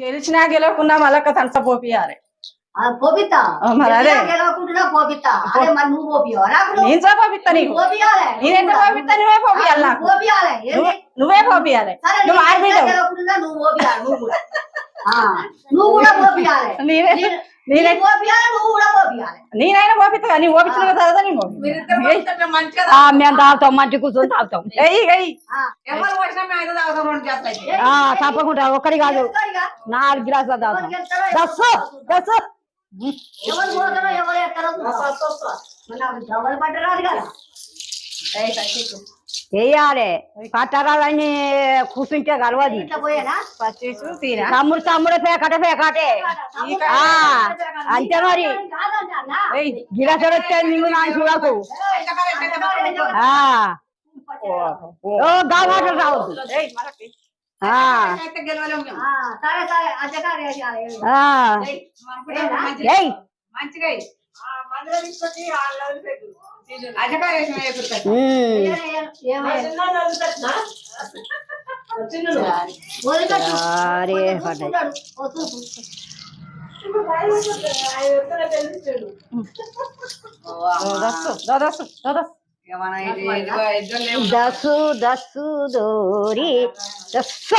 గెలిచినా గెలవకున్నా మళ్ళొక్క తనస పోపియాలి. పోపిస్తా మరి అదే. గెలవకుంటున్నా పోపిస్తా అదే మరి నువ్వు పోపియవా? నాకు నేను సో పోపిస్తా నీకు. పోపియాలే. నేనెంత పోపిస్తా నువ్వే పోపియాలి. నాకు. పోపియాలే. నువ్వు- పోపియాలి. పోపియాలి కూడా. నువ్వు కూడా పోపియాలి. నేనే నేనైనా పోపిస్తా నీ ఓపించిన తర్వాత నేను పోపిస్తా. మంచిగా ఆ, మేము తాగుతాం మంచి కూర్చొని తాగుతాం. తప్పకుండా ఒక్కడి కాదు? నాలుగు గ్లాసులు ఎవరు తాగుతాం దస్సు దస్సు. ఎవరు పట్టరాదు కదా. వేయాలి పట్టరాలని కూర్చుంటే కలవది. తమ్ముడు తమ్ముడు పేకటే పేకటే అంతే మరి. కాదన్నా ఎయ్యి గిరసలు వచ్చే నీవు నాకు చూడకు. గావాటలు రావద్దు. మంచిగా దసు దసు ఎయ్. అజకారు దోరి దస్సు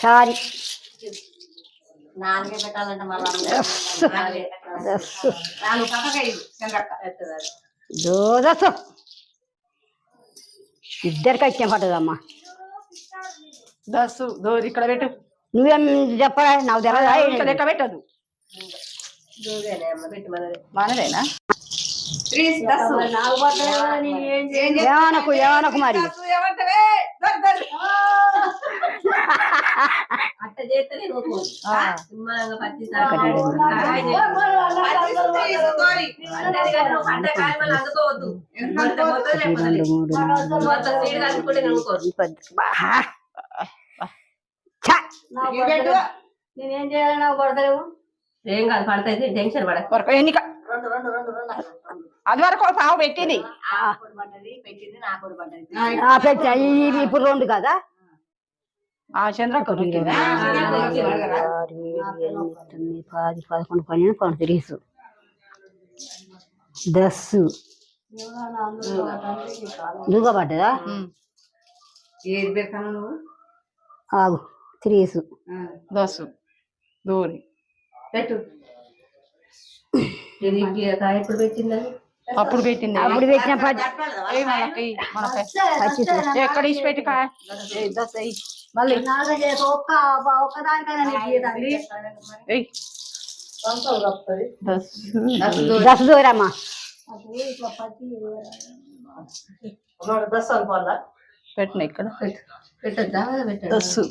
సారీ. నాలుగే పెట్టాలంటే మళ్ళా నాలుగు ఇద్దరికి వచ్చాం పట్టదమ్మా. దస్సు దోరి ఇక్కడ పెట్టు. నువ్వేం చెప్పరా? నాకు ఇక్కడ తెలియదా లెక్క పెట్టదు. మనదేనా? ఏమనకు ఏమనకు మరి? అట్ట నేను పచ్చి పడతలేవు ఏం కాదు పడతాయి. టెన్షన్ పడ వరకు ఎన్నిక. రెండు రెండు రెండు రెండు. అది వరకు పావు పెట్టింది. నాకు పడ్డది పెట్టింది నాకు కూడా పడ్డది. ఆ, పెట్టా. ఇవి ఇప్పుడు రెండు కదా? ఎనిమిది, తొమ్మిది, పది పదకొండు పన్నెండు పన్నెండు తెలుసు. దస్సు దుగా పడ్డదా? ఏది పెడతాను నువ్వు? ఆగు త్రీసు ఆ, దస్సు దూరి పెట్టు. ఎప్పుడు పెట్టిందని అప్పుడు పెట్టింది. అప్పుడు పెట్టిన పచ్చిసు. ఎక్కడ ఇచ్చి పెట్టి మళ్ళీ దస్సు దూరమ్మా. అది ఇట్లా పచ్చి పెట్టిన ఇక్కడ? పెట్టద్దా? పెట్టదు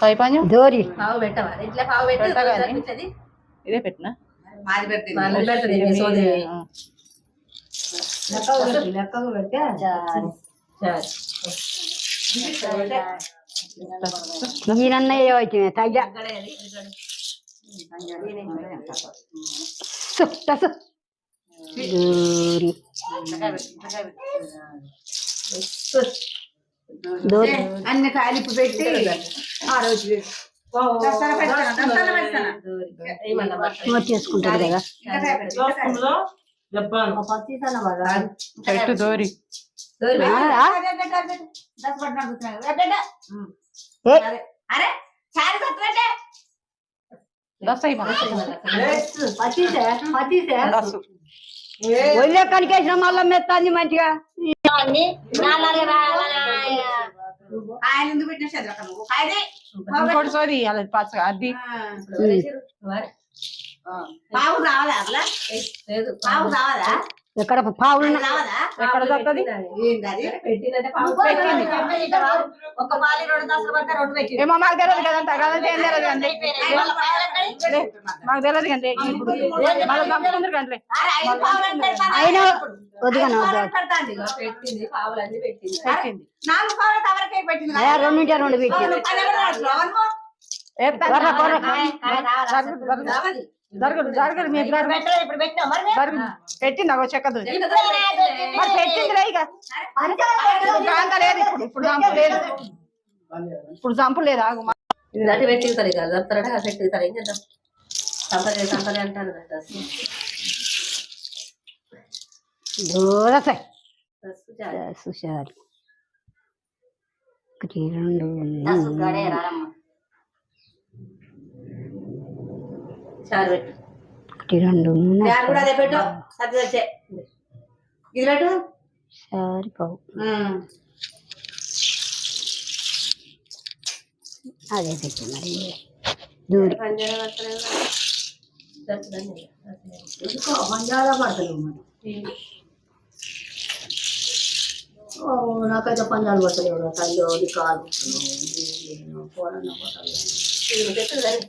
పై పంజం దోరి. పెట్టవా? ఇట్లా పెట్టా ఇదే పెట్టిన? మాది పెడుతుంది సోది. లెక్కకు పెడితే సరే. ఈయనన్న ఏవైతే తగ్గ. అన్ని కాయలిప్పు పెట్టి ఆ రోజు చేసుకుంటారు కదా. పెట్టు దోరి. కనికేసిన మళ్ళీ మెత్తాంది మంచిగా. ఆయన ఎందుకు పెట్టిన నువ్వు? కాయదే ఇంకోటి సోది అలా పచ్చ అది. పావు రావదా అట్లా? పావు రావదా ఎక్కడ రావదా ఎక్కడ దొరుకుతుంది పావు ఒక పాలి రెండు దశలు పడితే రెండు పెట్టింది. ఏమో మాకు తెలియదు కదంట. కదంటే. ఏం తెలియదు కండి మాకు తెలియదు కండి ఇప్పుడు కండి అయినా వద్దు పెడతాండి పెట్టింది నాలుగు పావులు తవరకే పెట్టింది? రెండింటి రెండు పెట్టింది. జరగదు జరగదు? జరగదు పెట్టింది అగో చెక్కదు దొరికింది. మరి పెట్టిందిలే ఇక. కాంత లేదు ఇప్పుడు ఇప్పుడు లేదు. ఇప్పుడు లేదు ఆగు ఇక అది ఏం చేద్దాం? సంపరే సంపరే అంటారు రెండు చారు పెట్టు. ఒకటి రెండు కూడా అదే పెట్టు. సర్ది వచ్చే. ఇది పెట్టు. సరిపోవు. ఉమ్. అదే పెట్టి మరి. దూరి. మంజాల పడతలేవు మరి నాకైతే పంజాలు పడతలేవు తల్లి కాదు పోరన్న పడతలేదు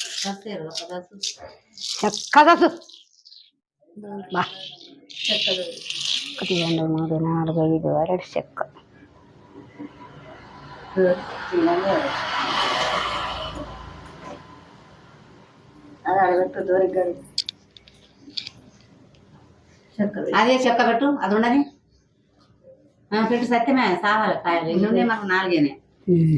ఏం దస్తేరు ఒక దస్తు చెక్క దసు బా చెక్కలు ఒకటి రెండు మూడు నాలుగు ఐదు ఆరు చెక్క అది చెక్క పెట్టు అది ఉండని ఆ, పెట్టు సత్యమే సావాలి కాయలు. ఇల్లు ఉన్నాయి మనకు నాలుగేనే ఉమ్.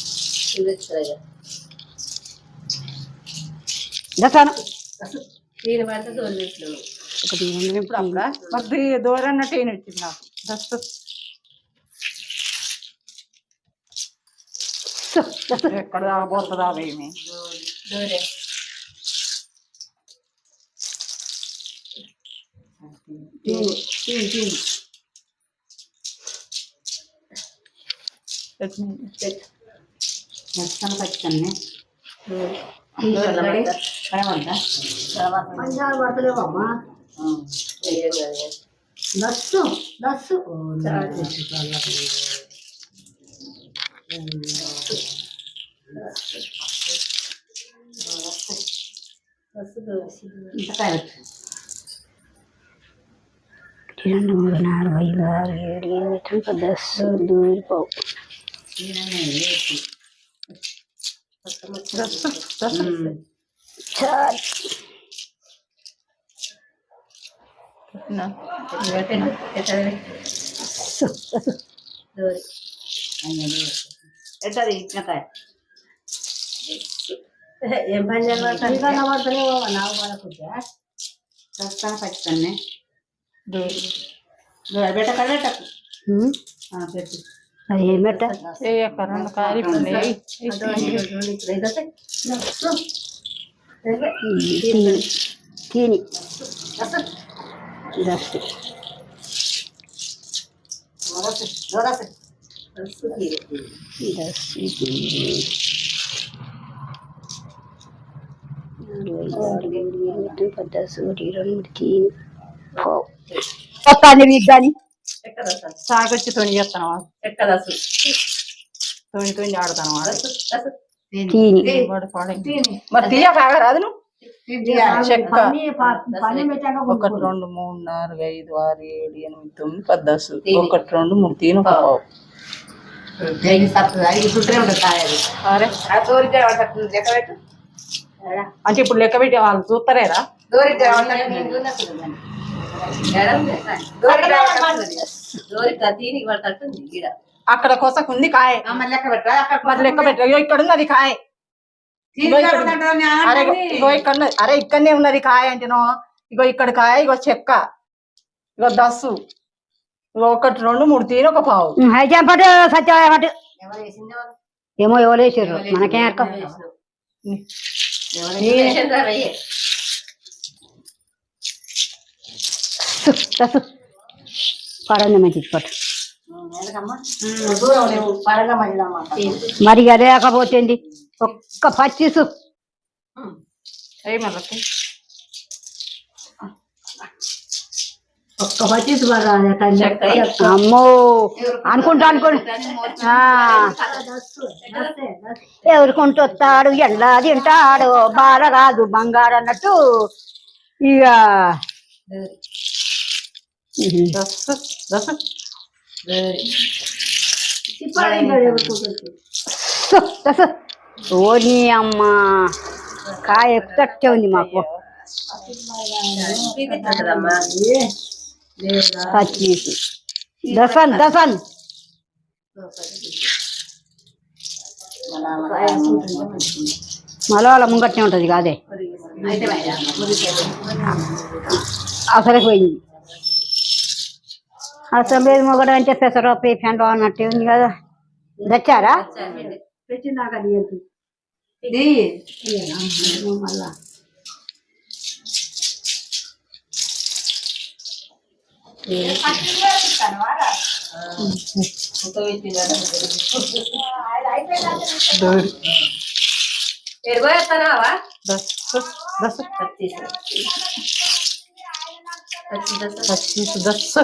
పెట్టు ఎంత అంతగది దసాను దీని పడితే తోలు పెట్టినాము ఒకటి రెండు ఇప్పుడు అప్పుడా మరి దూరం టీన్ వచ్చింది నాకు దస్సు ఎక్కడ పోతుందా ఏమి దూరే తీను తీను తీను దర్శనం పచ్చాను కనబడదా పంజాలు పడతలేవు అమ్మా ఏం కాదు దస్సు దస్సు ఇంతకాయ పెట్టు ఒకటి రెండు మూడు నాలుగు ఐదు ఆరు ఏడు ఎనిమిది తొమ్మిది దస్సు దూరి పావు దీననే వేసి దస్సు దస్సు ఉమ్. చారి పెట్టినా. దూరి ఎట్టది ఇంతకాయ ఏం పంజాబ్ పడతాను నీకన్నా పడతలేవు నాకు పడకుంటే దర్శనం పచ్చాను దూరం. పెట్ట కడబెట్టకు ఉమ్. ఆ, పెట్టు అది ఏం పెట్ట ఏ అక్క రెండు కాయలు ఇప్పుడు నెయ్యి. తీని తీని దస్సు దస్సు తీని నాలుగు ఐదు ఆరు ఏడు ఎనిమిది తొమ్మిది దస్సు ఒకటి రెండు మూడు తీని పావు వస్తాను మీకు కానీ సాగొచ్చి తొని చేస్తాను ఎక్కదసు తొని. తొని. ఆడతాను. మరి తీయక ఆగరాదు నువ్వు? చెక్క. ఒకటి. రెండు మూడు నాలుగు ఐదు ఆరు ఏడు ఎనిమిది తొమ్మిది ఒకటి రెండు మూడు. తీను ఒక పావు. అంటే ఇప్పుడు లెక్క పెట్టి వాళ్ళు చూస్తారేరా దూరిక ఈడ. అక్కడ కొసకు ఉంది కాయ. లెక్క పెట్టరా? అయ్యో ఇక్కడ ఉంది. అది కాయ. ఇగో ఇక్కడ. అరే ఉన్నది. ఇక్కడనే ఉన్నది కాయ అంటేనో. ఇగో ఇక్కడ కాయ ఇగో చెక్క. ఇగో దస్సు. ఇగో ఒకటి రెండు మూడు తీను ఒక పావు. అయితే పట్టు సత్య పట్టు. ఎవరు వేసింది? ఎవరు? ఏమో ఎవరు వేసారు మనకేం అక్క పడండి మంచిది పట్టు మరి అదే లేకపోతే ఒక్క పచ్చిసు. ఒక్క పచ్చిసు అమ్మో. అనుకుంటా అనుకోండి. ఆ, ఎవరుకుంటొస్తాడు ఎండా తింటాడు బాధ కాదు బంగారు అన్నట్టు. ఇక దస్సు ఓని అమ్మ. కాయ ఎక్కుతట్టే ఉంది మాకు. పచ్చిసి దసన్ దసన్ మలవాళ్ళ ముంగట్నే ఉంటది కాదే. అసలు పోయింది. అసలు మొగడ అంటే పెసరపప్పు ఫ్యాండ్ అన్నట్టు ఉంది కదా తెచ్చారా పెట్టినాక ఇది మళ్ళా ఎరుగోస్తానావా దస్సు దస్సు పచ్చీసు దస్సు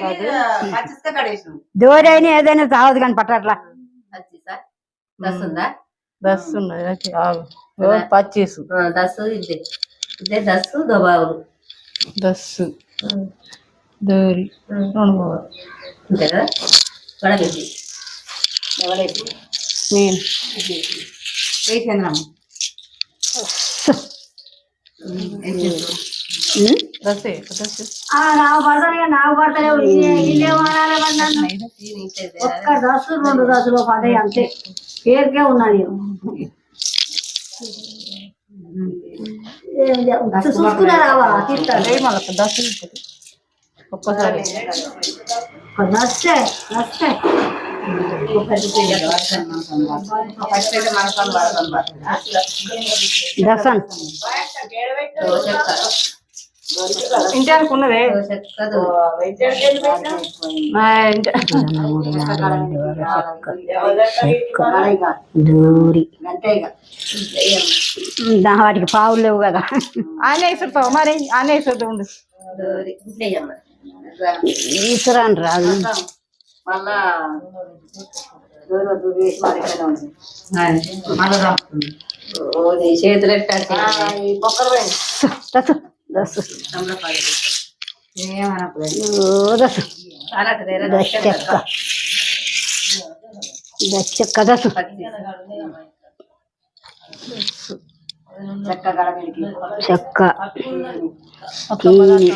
కాదు పచ్చిస్తే కడేసి దూరైనా ఏదైనా సావదు కానీ పట్టట్లా. దస్ ఉన్నది పచ్చీసు. ఇదే ఇదే దబావులు దోరి రెండు మూడు అంతే కదా? వడగట్టి నేను. వేసేంద్రమ్మ నాకు పడతలేవు ఇల్లేమనాలి మరి నన్ను. దీని ఇంతేదే. ఒక్క దశలు రెండు దశలు పడ్డాయి అంతే. పేరుకే ఉన్నా నేను. చూసుకునే రావా తీస్తాను మళ్ళీ ఉంటుంది. ఒక్కసారి. ఒక నస్తే నస్తే దసన్. ఇంటి అనుకున్నదే దూరి వాటికి పావులు లేవు కదా. ఆనేసుడు మరి ఆనేసుడు ఉండు. దోరి ఇంట్లేయమ్మ ఈశ్వరాన్ రాదు మళ్ళా దూరం దూరం వేసి మరి ఇక్కడే ఉంది మళ్ళీ రాస్తుంది ఓ నీ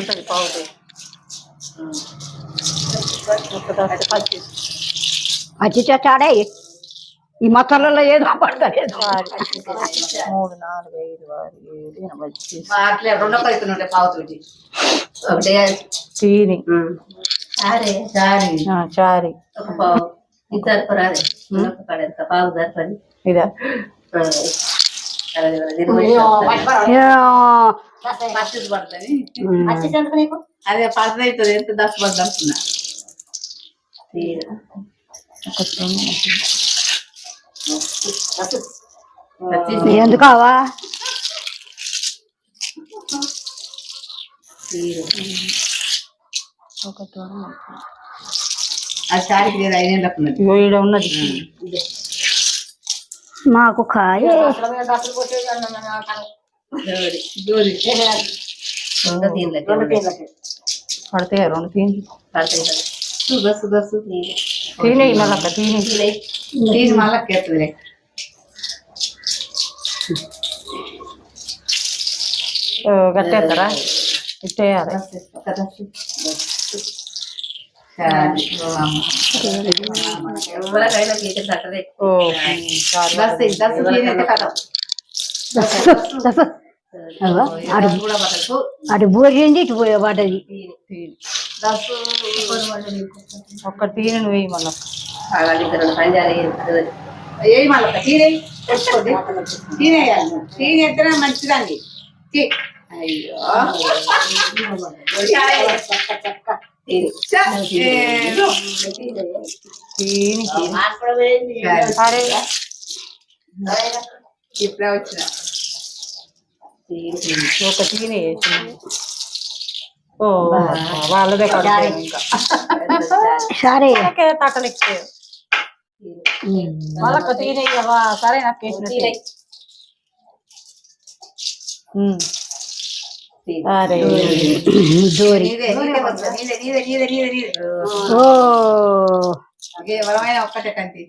చేతులు ఎట్టాడు ఆ, ఈ చెట్టాడే ఈ మొక్కలలో ఏదో పడతలేదు మూడు నాలుగు ఐదు ఆరు ఏడు ఎనభై పచ్చీసు అట్లే రెండో పరిస్థితులు ఉంటాయి పావుతోటి. ఒకటే. చీని. చారే చారి. ఒక పావు. పడేంత పావు ఇదా. అదే పడుతుంది. అవుతుంది ఎంత దశ తీరు. ఎందుకవా ఉన్నది. మాకు కాయ. జోడి రెండు తీని పడతాయి తీనే మళ్ళక్క తీని తీసి మళ్ళా కేస్తుంది గట్టేస్తారా ఇట్టేయాలి. ఎవరికైనా గీత దస్ దస్ అటు అటు ఇటు పడ్డది ఒక్క తీని నువ్వు వేయి మళ్ళీ. ఏ మళ్ళీ తీరే తెచ్చుకోండి తీనేయాలి తీని ఎత్తనే మంచిదండి. అయ్యో. తీరు. ఇప్పుడే వచ్చిన. తీరు, తీరు. ఒక తీని ఓ వాళ్ళదే సరే? సరే నాకు. అరే. దోరి ఓ. ఒక్కటే కంటి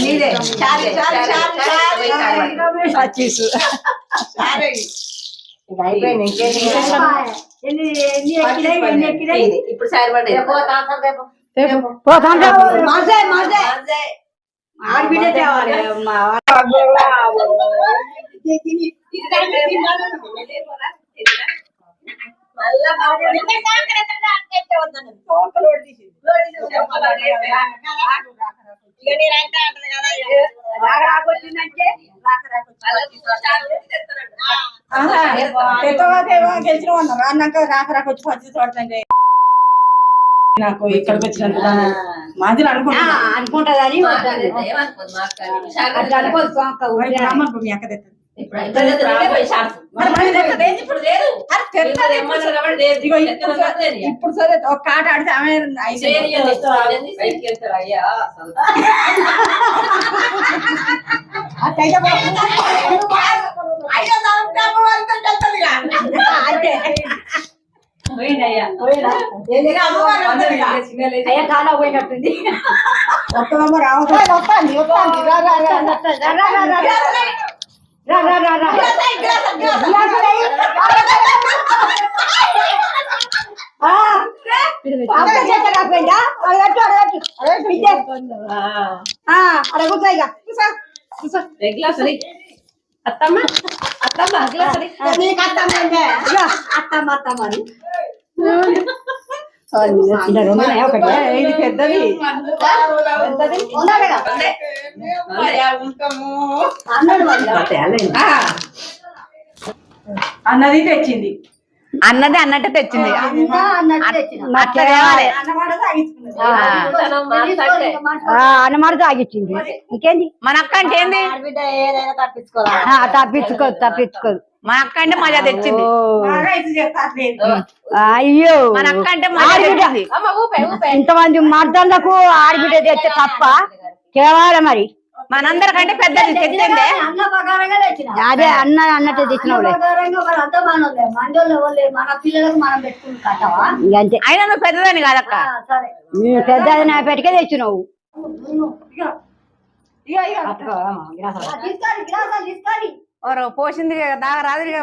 నీదే చాలు చాలు చాలు చాలు పచ్చీసు చాలు ఇది అయిపోయింది ఇంకేం. ఇప్పుడు సారి పడ్డది పోతాం ఆడబిడ్డ తేవాలి. మా గెలిచిన వాళ్ళు అన్నాక రాక రాక వచ్చి పచ్చి చూడతండి నాకు ఇక్కడికి వచ్చినందుకు మాది అక్క. అట్లా అనుకోదు మీ అక్క. ఇప్పుడు అయితే సరే- ఇప్పుడు సరే ఒక కాట ఆడితే ఆమె వెళ్తారు అయ్యా కానా పోయినట్టుంది రావద్దు. వస్తాంది. రా, రా, రా, రా. అత్తమ్మ? అత్తమ్మ అత్తమ్మ అత్తమ్మ, అత్తమ్మ ఇది పెద్దది. అన్నది తెచ్చింది. అన్నది అన్నట్టు తెచ్చింది. అన్నమాట తాగిచ్చింది ఇంకేంది మన అక్క అంటే ఏంది? ఆ, తప్పించుకోదు మన అక్క అంటే మజా తెచ్చింది. అయ్యో. మన అక్క అంటే ఇంతమంది మర్దలకు ఆడబిడ్డ తెస్తే తప్ప కేవాలి మరి. మనందరికంటే పెద్దది తెచ్చిందే. తెచ్చిన. అదే అన్న అన్నట్టు అంతే అయినా నువ్వు పెద్దదని కాదక్క. ఆ, సరే. ఉమ్, పెద్ద నా పెట్టుకే తెచ్చినావు. ఇక ఇక పోసింది దాగా రాదు ఇక